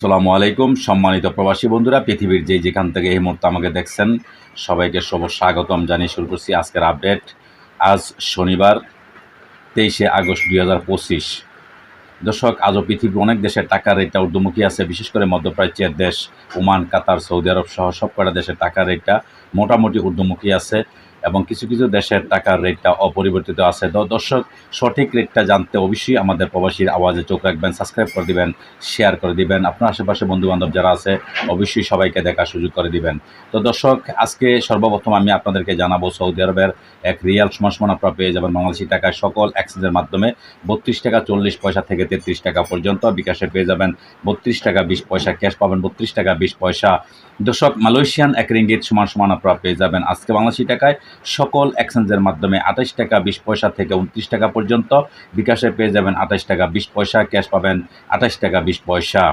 আসসালামু আলাইকুম, সম্মানিত প্রবাসী বন্ধুরা, পৃথিবীর যে যেখান থেকে এই মুহূর্তে আমাকে দেখছেন, সবাইকে শুভ স্বাগতম জানিয়ে শুরু করছি আজকের আপডেট। আজ শনিবার, তেইশে আগস্ট দুই হাজার পঁচিশ। দর্শক, আজও পৃথিবীর অনেক দেশের টাকার রেটটা ঊর্ধ্বমুখী আছে, বিশেষ করে মধ্যপ্রাচ্যের দেশ, ওমান, কাতার, সৌদি আরব সহ সব কটা দেশের টাকার রেটটা মোটামুটি ঊর্ধ্বমুখী আছে। এবং কিছু কিছু দেশের টাকার রেটটা অপরিবর্তিত আছে। দর্শক, সঠিক রেটটা জানতে অবশ্যই আমাদের প্রবাসীর আওয়াজে চোখ রাখবেন সাবস্ক্রাইব করে দিবেন শেয়ার করে দিবেন। আপনার আশেপাশে বন্ধুবান্ধব যারা আছে, অবশ্যই সবাইকে দেখার সুযোগ করে দিবেন। তো দর্শক, আজকে সর্বপ্রথম আমি আপনাদেরকে জানাব সৌদি আরবের এক রিয়াল সমান আপনারা পেয়ে যাবেন বাংলাদেশি টাকায় সকল এক্সচেঞ্জের মাধ্যমে বত্রিশ টাকা চল্লিশ পয়সা থেকে তেত্রিশ টাকা পর্যন্ত। বিকাশে পেয়ে যাবেন বত্রিশ টাকা বিশ পয়সা, ক্যাশ পাবেন বত্রিশ টাকা বিশ পয়সা। দর্শক, মালয়েশিয়ান এক রিঙ্গিত সমান সমান আপনারা পেয়ে যাবেন। আজকে বাংলাদেশি টাকায় সকল এক্সচেঞ্জের মাধ্যমে আঠাশ টাকা, বিশ পয়সা থেকে উনত্রিশ টাকা পর্যন্ত। বিকাশে পেয়ে যাবেন আঠাশ টাকা, বিশ পয়সা, ক্যাশ পাবেন আঠাশ টাকা, বিশ পয়সা।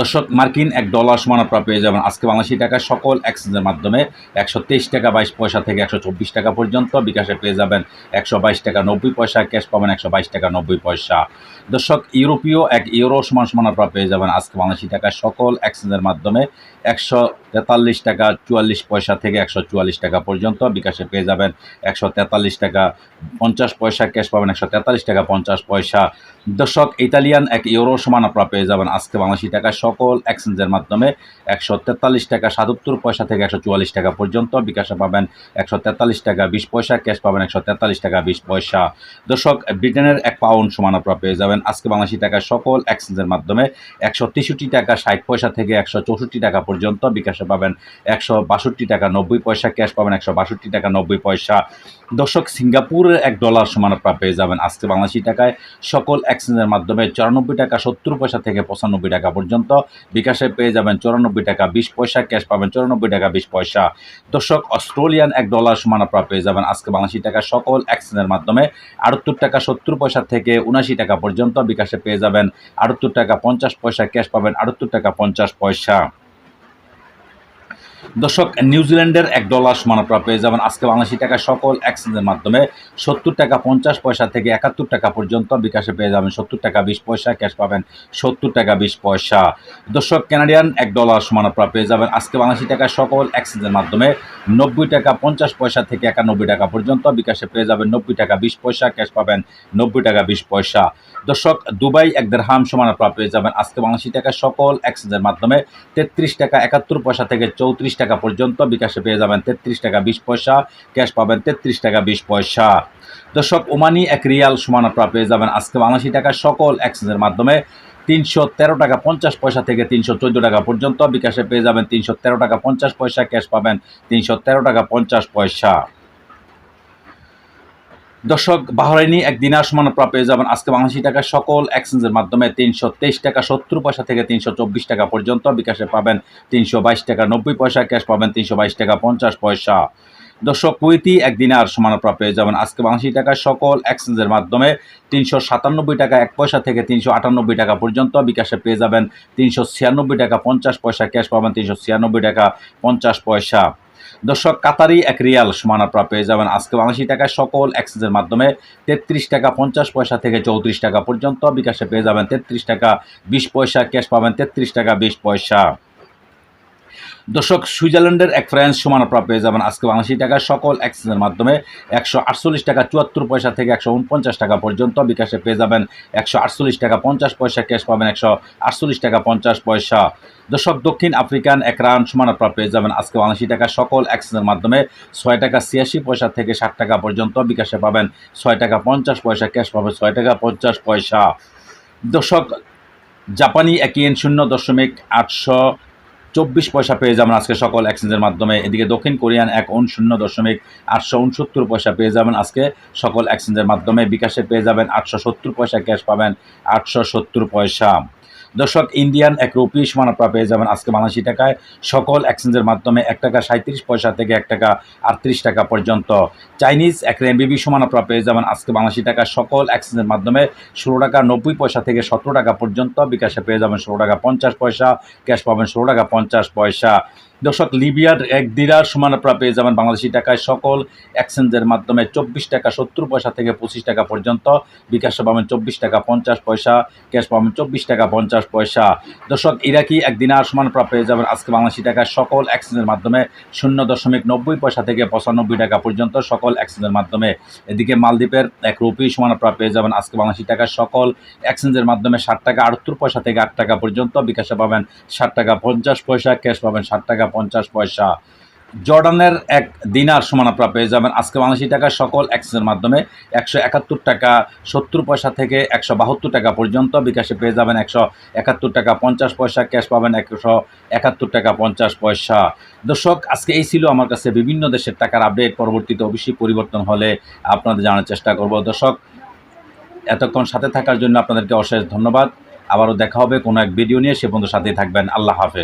দর্শক, মার্কিন এক ডলার সমান আপনারা পেয়ে যাবেন। আজকে বাংলাদেশি টাকা সকল এক্সচেঞ্জের মাধ্যমে একশো তেইশ টাকা, বাইশ পয়সা থেকে একশো চব্বিশ টাকা পর্যন্ত বিকাশে পেয়ে যাবেন। একশো বাইশ টাকা, নব্বই পয়সা, ক্যাশ পাবেন একশো বাইশ টাকা, নব্বই পয়সা। দর্শক, ইউরোপীয় এক ইউরো সমান সমান আপনারা পেয়ে যাবেন। আজকে বাংলাদেশি টাকা সকল এক্সচেঞ্জের মাধ্যমে একশো তেতাল্লিশ টাকা, চুয়াল্লিশ পয়সা থেকে একশো চুয়াল্লিশ টাকা পর্যন্ত বিকাশে পেয়ে যাবেন। একশো তেতাল্লিশ টাকা, পঞ্চাশ পয়সা, ক্যাশ পাবেন একশো তেতাল্লিশ টাকা, পঞ্চাশ পয়সা। দর্শক, ইতালিয়ান এক ইউরো সমান আপনারা পেয়ে যাবেন। আজকে বাংলাদেশি টাকা সকল এক্সচেঞ্জের মাধ্যমে একশো তেতাল্লিশ টাকা সাতাত্তর পয়সা থেকে একশো চুয়াল্লিশ টাকা পর্যন্ত। বিকাশে পাবেন একশো তেতাল্লিশ টাকা বিশ পয়সা, ক্যাশ পাবেন একশো তেতাল্লিশ টাকা বিশ পয়সা। দর্শক, ব্রিটেনের এক পাউন্ড সমান আপনারা পেয়ে যাবেন। আজকে বাংলাদেশি টাকা সকল এক্সচেঞ্জের মাধ্যমে একশো তেষট্টি টাকা ষাট পয়সা থেকে একশো চৌষট্টি টাকা পর্যন্ত। বিকাশে পাবেন একশো বাষট্টি টাকা নব্বই পয়সা, ক্যাশ পাবেন একশো বাষট্টি টাকা নব্বই পয়সা। দর্শক, সিঙ্গাপুরের এক ডলার সমান আপনারা পেয়ে যাবেন আজকে বাংলাদেশি টাকায়। সকল এক্সচেঞ্জের মাধ্যমে চুরানব্বই টাকা, সত্তর পয়সা থেকে পঁচানব্বই টাকা পর্যন্ত। বিকাশে পেয়ে যাবেন চুরানব্বই টাকা, বিশ পয়সা ক্যাশ পাবেন, চুরানব্বই টাকা, বিশ পয়সা। দর্শক, অস্ট্রেলিয়ান এক ডলার সমান আপনারা পেয়ে যাবেন। আজকে বাংলাদেশি টাকা সকল এক্সচেঞ্জের মাধ্যমে আটাত্তর টাকা সত্তর পয়সা থেকে উনাশি টাকা পর্যন্ত বিকাশে পেয়ে যাবেন। আটাত্তর টাকা পঞ্চাশ পয়সা ক্যাশ পাবেন, আটাত্তর টাকা পঞ্চাশ পয়সা। দর্শক, নিউজিল্যান্ডের এক ডলার সমান আপনারা পেয়ে যাবেন আজকে বাংলাদেশি টাকা সকল এক্সচেঞ্জের মাধ্যমে। সত্তর টাকা পঞ্চাশ পয়সা থেকে একাত্তর টাকা পর্যন্ত বিকাশে পেয়ে যাবেন সত্তর টাকা বিশ পয়সা ক্যাশ পাবেন সত্তর টাকা বিশ পয়সা। দর্শক কানাডিয়ান এক ডলার সমান আপনারা পেয়ে যাবেন আজকে বাংলাদেশি টাকা সকল এক্সচেঞ্জের মাধ্যমে। নব্বই টাকা পঞ্চাশ পয়সা থেকে একানব্বই টাকা পর্যন্ত বিকাশে পেয়ে যাবেন নব্বই টাকা বিশ পয়সা ক্যাশ পাবেন নব্বই টাকা বিশ পয়সা। দর্শক, দুবাই এক দেড়হাম সমান আপনারা পেয়ে যাবেন আজকে বাংলাদেশি টাকা সকল এক্সচেঞ্জের মাধ্যমে। তেত্রিশ টাকা একাত্তর পয়সা থেকে চৌত্রিশ টাকা পর্যন্ত, বিকাশে পেয়ে যাবেন তেত্রিশ টাকা বিশ পয়সা, ক্যাশ পাবেন তেত্রিশ টাকা বিশ পয়সা। দর্শক, ওমানি এক রিয়াল সমান আপনারা পেয়ে যাবেন আজকে বাংলাদেশি টাকা সকল এক্সচেঞ্জের মাধ্যমে। তিনশো তেরো টাকা পঞ্চাশ পয়সা থেকে তিনশো চোদ্দ টাকা পর্যন্ত, বিকাশে পেয়ে যাবেন তিনশো তেরো টাকা পঞ্চাশ পয়সা, ক্যাশ পাবেন তিনশো তেরো টাকা পঞ্চাশ পয়সা। দর্শক, বাহরাইনি এক দিনার সমান আপনারা পেয়ে যাবেন আজকে বাংলাদেশি টাকা সকল এক্সচেঞ্জের মাধ্যমে তিনশো তেইশ টাকা, সত্তর পয়সা থেকে তিনশো চব্বিশ টাকা পর্যন্ত। বিকাশে পাবেন তিনশো বাইশ টাকা, নব্বই পয়সা, ক্যাশ পাবেন তিনশো বাইশ টাকা, পঞ্চাশ পয়সা। দর্শক, কুইতি এক দিনার সমান আপনারা পেয়ে যাবেন আজকে বাংলাদেশি টাকা সকল এক্সচেঞ্জের মাধ্যমে তিনশো সাতানব্বই টাকা, এক পয়সা থেকে তিনশো আটানব্বই টাকা পর্যন্ত। বিকাশে পেয়ে যাবেন তিনশো ছিয়ানব্বই টাকা, পঞ্চাশ পয়সা, ক্যাশ পাবেন তিনশো ছিয়ানব্বই টাকা, পঞ্চাশ পয়সা। দর্শক, কাতারি এক রিয়াল সমান আপনারা পেয়ে যাবেন আজকে বাংলাদেশি টাকায় সকল এক্সচেঞ্জের মাধ্যমে তেত্রিশ টাকা পঞ্চাশ পয়সা থেকে চৌত্রিশ টাকা পর্যন্ত। বিকাশে পেয়ে যাবেন তেত্রিশ টাকা বিশ পয়সা ক্যাশ পাবেন তেত্রিশ টাকা বিশ পয়সা। দর্শক, সুইজারল্যান্ডের এক ফ্রান্স সমান আপনারা পেয়ে যাবেন আজকে বাংলাদেশি টাকা সকল এক্সচেঞ্জের মাধ্যমে একশো আটচল্লিশ টাকা চুয়াত্তর পয়সা থেকে একশো উনপঞ্চাশ টাকা পর্যন্ত বিকাশে পেয়ে যাবেন। একশো আটচল্লিশ টাকা পঞ্চাশ পয়সা ক্যাশ পাবেন, একশো আটচল্লিশ টাকা পঞ্চাশ পয়সা। দর্শক, দক্ষিণ আফ্রিকান এক রান সমান আপনারা পেয়ে যাবেন আজকে বাংলাদেশি টাকা সকল এক্সচেঞ্জের মাধ্যমে। ছয় টাকা ছিয়াশি পয়সা থেকে ষাট টাকা পর্যন্ত বিকাশে পাবেন। ছয় টাকা পঞ্চাশ পয়সা ক্যাশ পাবেন, ছয় টাকা পঞ্চাশ পয়সা। দর্শক, জাপানি এক ইয়েন শূন্য দশমিক আটশো চব্বিশ পয়সা পেয়ে যাবেন আজকে সকল এক্সচেঞ্জের মাধ্যমে। এদিকে দক্ষিণ কোরিয়ান এক শূন্য দশমিক আটশো উনসত্তর পয়সা পেয়ে যাবেন আজকে। সকল এক্সচেঞ্জের মাধ্যমে বিকাশে পেয়ে যাবেন আটশো সত্তর পয়সা, ক্যাশ পাবেন আটশো সত্তর পয়সা। দর্শক ইন্ডিয়ান এক রুপি সমান আপনারা পেয়ে যাবেন আজকে বাংলাদেশি টাকায়। সকল এক্সচেঞ্জের মাধ্যমে এক টাকা সাঁত্রিশ পয়সা থেকে এক টাকা আটত্রিশ টাকা পর্যন্ত। চাইনিজ এক রেমবিবি সমান আপনারা পেয়ে যাবেন আজকে বাংলাদেশি টাকা সকল এক্সচেঞ্জের মাধ্যমে ষোলো টাকা নব্বই পয়সা থেকে সতেরো টাকা পর্যন্ত। বিকাশে পেয়ে যাবেন ষোলো টাকা পঞ্চাশ পয়সা ক্যাশ পাবেন ষোলো টাকা পঞ্চাশ পয়সা। দর্শক, লিবিয়ার এক দিরার সমান আপনারা পেয়ে যাবেন বাংলাদেশি টাকায় সকল এক্সচেঞ্জের মাধ্যমে চব্বিশ টাকা সত্তর পয়সা থেকে পঁচিশ টাকা পর্যন্ত। বিকাশে পাবেন চব্বিশ টাকা পঞ্চাশ পয়সা, ক্যাশ পাবেন চব্বিশ টাকা পঞ্চাশ পয়সা। দর্শক, ইরাকি এক দিনার সমান আপনারা পেয়ে যাবেন আজকে বাংলাদেশি টাকায় সকল এক্সচেঞ্জের মাধ্যমে শূন্য দশমিক নব্বই পয়সা থেকে পঁচানব্বই টাকা পর্যন্ত সকল এক্সচেঞ্জের মাধ্যমে। এদিকে মালদ্বীপের এক রুপি সমান আপনারা পেয়ে যাবেন আজকে বাংলাদেশি টাকায় সকল এক্সচেঞ্জের মাধ্যমে ষাট টাকা আটাত্তর পয়সা থেকে আট টাকা পর্যন্ত। বিকাশে পাবেন ষাট টাকা পঞ্চাশ পয়সা, ক্যাশ পাবেন ষাট টাকা পঞ্চাশ পয়সা। জর্ডানের এক দিনার সমান আপনারা পেয়ে যাবেন আজকে বাংলাদেশি টাকা সকল এক্সচেঞ্জের মাধ্যমে একশো একাত্তর টাকা সত্তর পয়সা থেকে একশো বাহাত্তর টাকা পর্যন্ত বিকাশে পেয়ে যাবেন একশো একাত্তর টাকা পঞ্চাশ পয়সা ক্যাশ পাবেন একশো একাত্তর টাকা পঞ্চাশ পয়সা। দর্শক, আজকে এই ছিল আমার কাছে বিভিন্ন দেশের টাকার আপডেট পরবর্তীতে অবশ্যই পরিবর্তন হলে আপনাদের জানার চেষ্টা করব। দর্শক, এতক্ষণ সাথে থাকার জন্য আপনাদেরকে অশেষ ধন্যবাদ। আবারও দেখা হবে কোনো এক ভিডিও নিয়ে। সে পর্যন্ত সাথেই থাকবেন। আল্লাহ হাফেজ।